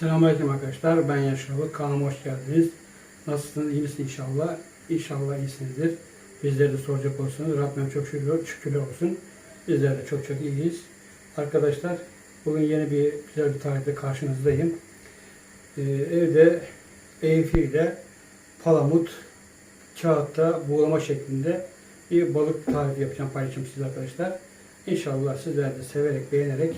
Selamünaleyküm arkadaşlar. Ben Yaşarlı. Kanalıma hoş geldiniz. Nasılsınız? İyi misiniz inşallah? İnşallah iyisinizdir. Bizleri de soracak olursanız Rabbim çok şükür, şükürler olsun. Bizler de çok çok iyiyiz. Arkadaşlar bugün yeni bir güzel bir tarihte karşınızdayım. Ee, evde Eyfi'yle palamut kağıtta buğulama şeklinde bir balık tarifi yapacağım paylaşacağım size arkadaşlar. İnşallah sizler de severek beğenerek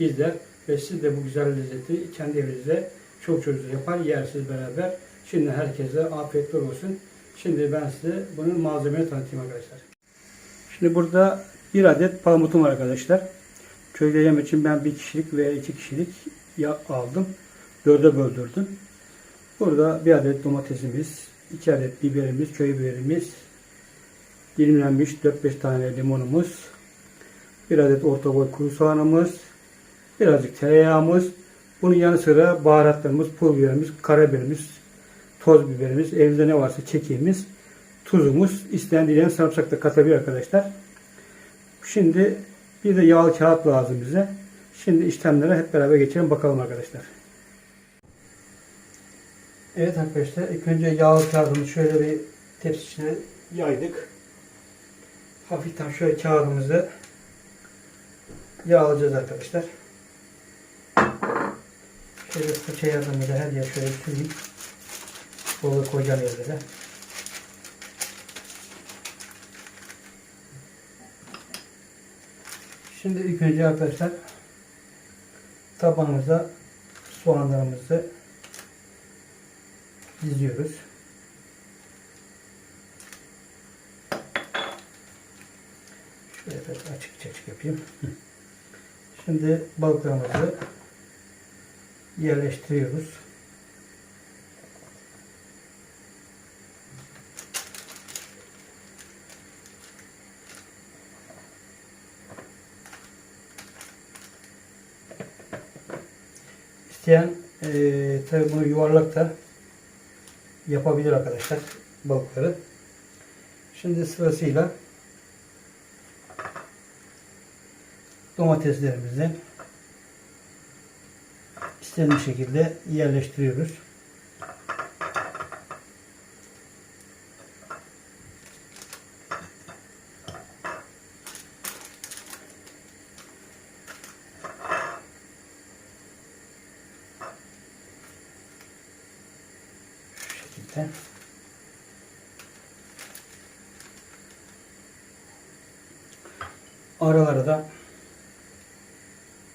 izler ve siz de bu güzel lezzeti kendi evinizde çok güzel yapar yersiniz beraber. Şimdi herkese afiyetler olsun. Şimdi ben size bunun malzemelerini tanıtayım arkadaşlar. Şimdi burada bir adet palamutum var arkadaşlar. Köyde yemek için ben bir kişilik veya iki kişilik aldım. Dörde böldürdüm. Burada bir adet domatesimiz, iki adet biberimiz, köy biberimiz, dilimlenmiş 4-5 tane limonumuz, bir adet orta boy kuru soğanımız, birazcık tereyağımız, bunun yanı sıra baharatlarımız, pul biberimiz, karabiberimiz, toz biberimiz, elinizde ne varsa çekiğimiz, tuzumuz, isteyen dileyen sarımsak da katabilir arkadaşlar. Şimdi bir de yağlı kağıt lazım bize. Şimdi işlemlere hep beraber geçelim bakalım arkadaşlar. Evet arkadaşlar ilk önce yağlı kağıdımızı şöyle bir tepsi içine yaydık. Hafiften şöyle kağıdımızı yağlayacağız arkadaşlar. Şöyle fırça yardımıyla her yer şöyle süreyim. Balığı koyacağım yerlere. Şimdi ilk önce arkadaşlar tabağımıza soğanlarımızı diziyoruz. Şöyle açık açık yapayım. Şimdi balıklarımızı yerleştiriyoruz. İsteyen eee tabi bunu yuvarlak da yapabilir arkadaşlar balıkları. Şimdi sırasıyla domateslerimizi istediğimiz şekilde yerleştiriyoruz. Şekilde. Aralara da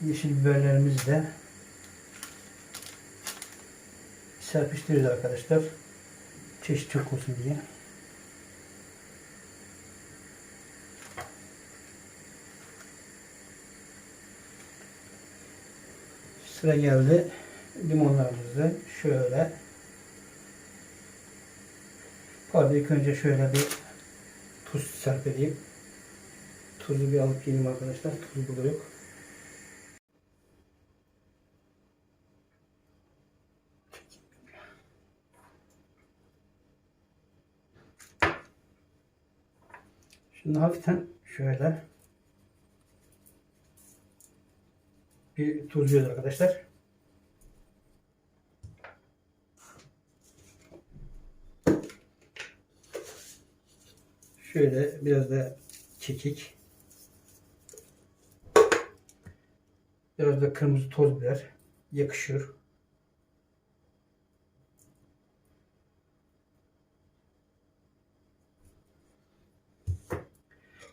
yeşil biberlerimizi de serpiştiririz arkadaşlar. Çeşit çok olsun diye. Sıra geldi limonlarımızı şöyle Pardon ilk önce şöyle bir tuz serpeleyeyim. Tuzu bir alıp geleyim arkadaşlar. Tuz burada yok. Şimdi hafiften şöyle bir tuzluyoruz arkadaşlar. Şöyle biraz da kekik. Biraz da kırmızı toz biber yakışıyor.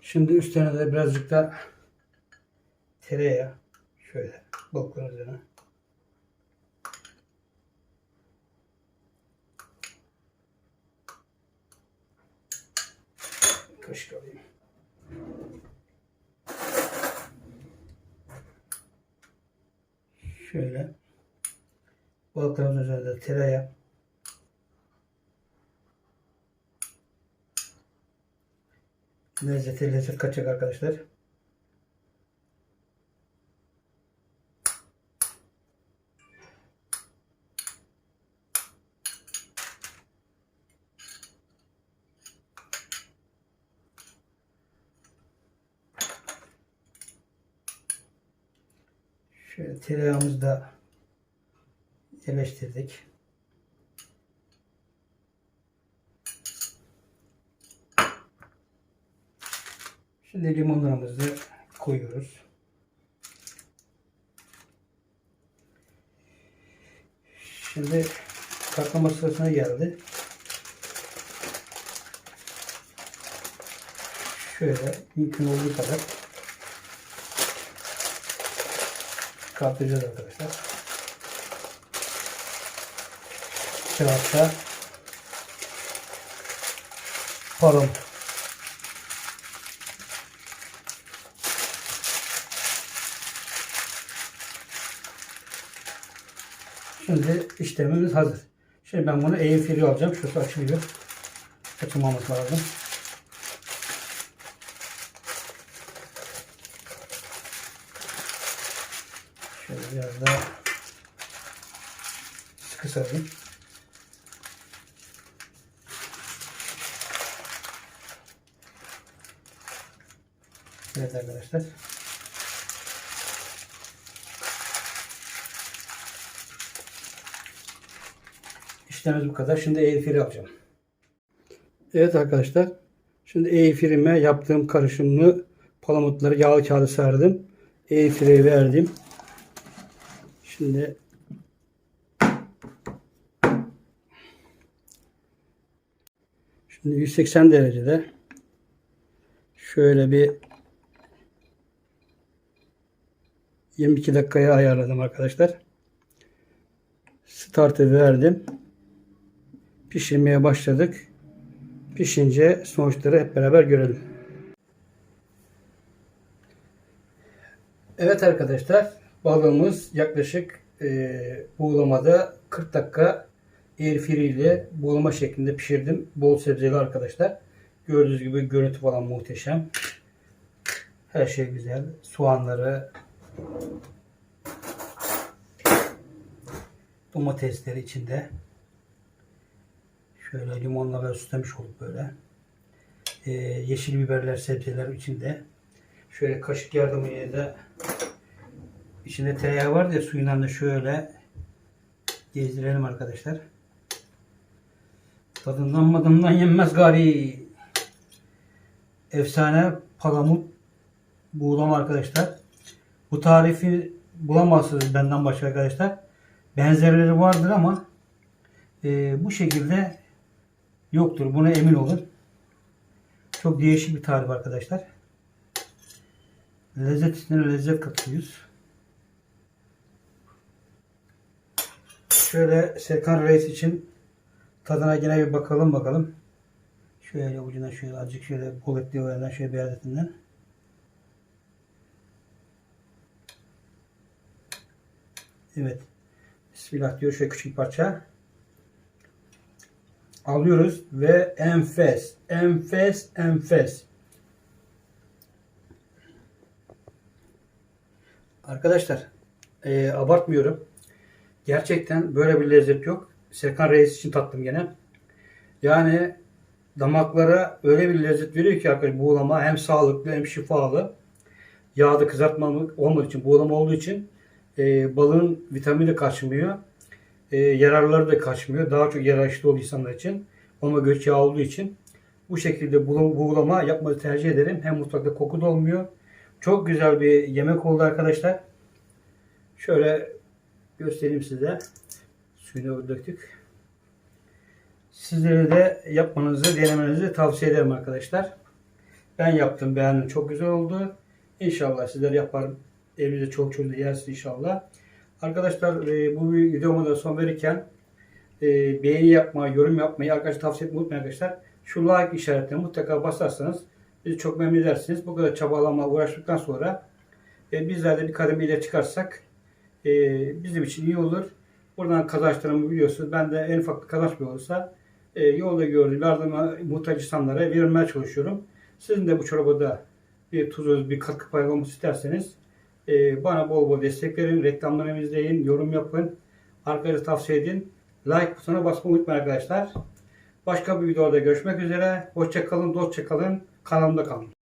Şimdi üstüne de birazcık da tereyağı şöyle balıkların üzerine. Kaşık alayım. Şöyle balıkların üzerinde tereyağı lezzeti lezzet kaçacak arkadaşlar. Şöyle tereyağımız da Eleştirdik. Şimdi limonlarımızı koyuyoruz. Şimdi katlama sırasına geldi. Şöyle mümkün olduğu kadar katlayacağız arkadaşlar. Kağıtta param Şimdi işlemimiz hazır. Şimdi ben bunu airfryer alacağım. Şurası açılıyor. Açılmaması lazım. Şöyle biraz daha sıkı sarayım. Evet arkadaşlar. İşlemimiz bu kadar. Şimdi airfryer alacağım. Evet arkadaşlar. Şimdi airfryer'ime yaptığım karışımlı palamutları yağlı kağıda sardım. Airfryer'e verdim. Şimdi Şimdi 180 derecede şöyle bir 22 dakikaya ayarladım arkadaşlar. Start'ı verdim. Pişirmeye başladık. Pişince sonuçları hep beraber görelim. Evet arkadaşlar balığımız yaklaşık e, buğulamada 40 dakika airfryer ile buğulama şeklinde pişirdim. Bol sebzeli arkadaşlar. Gördüğünüz gibi görüntü falan muhteşem. Her şey güzel. Soğanları domatesleri içinde. Şöyle limonla böyle süslemiş olduk böyle. Ee, yeşil biberler, sebzeler içinde. Şöyle kaşık yardımıyla da içinde tereyağı var ya suyundan da şöyle gezdirelim arkadaşlar. Tadından madından yenmez gari. Efsane palamut buğulama arkadaşlar. Bu tarifi bulamazsınız benden başka arkadaşlar. Benzerleri vardır ama e, bu şekilde yoktur. Buna emin olun. Çok değişik bir tarif arkadaşlar. Lezzet üstüne lezzet katıyoruz. Şöyle Serkan Reis için tadına yine bir bakalım bakalım. Şöyle ucuna şöyle azıcık şöyle bol etli orandan şöyle beyaz etinden. Evet. Bismillah diyor şöyle küçük bir parça. Alıyoruz ve enfes, enfes, enfes. Arkadaşlar e, abartmıyorum. Gerçekten böyle bir lezzet yok. Serkan Reis için tattım gene. Yani damaklara öyle bir lezzet veriyor ki arkadaşlar buğulama hem sağlıklı hem şifalı. Yağda kızartma olmadığı için, buğulama olduğu için e, balığın vitamini kaçmıyor. E, yararları da kaçmıyor. Daha çok yararlı oluyor insanlar için. Omega göç yağı olduğu için bu şekilde buğu- buğulama yapmayı tercih ederim. Hem mutfakta koku da olmuyor. Çok güzel bir yemek oldu arkadaşlar. Şöyle göstereyim size. Suyunu döktük. Sizlere de yapmanızı, denemenizi tavsiye ederim arkadaşlar. Ben yaptım, beğendim. Çok güzel oldu. İnşallah sizler yapar. Evinizde çok çok yersiniz inşallah. Arkadaşlar e, bu videoma da son verirken e, beğeni yapmayı, yorum yapmayı arkadaşlar tavsiye etmeyi unutmayın arkadaşlar. Şu like işaretine mutlaka basarsanız bizi çok memnun edersiniz. Bu kadar çabalama, uğraştıktan sonra e, bizler de bir kademe ile çıkarsak e, bizim için iyi olur. Buradan kazançlarımı biliyorsunuz. Ben de en ufak bir kazanç bile olursa e, yolda gördüğüm yardıma muhtaç insanlara verilmeye çalışıyorum. Sizin de bu çorbada bir tuzuz, bir katkı payı olması isterseniz e, bana bol bol destek verin. Reklamlarımı izleyin, yorum yapın. Arkadaşlar tavsiye edin. Like butonuna basmayı unutmayın arkadaşlar. Başka bir videoda görüşmek üzere. Hoşça kalın, dostça kalın. Kanalımda kalın.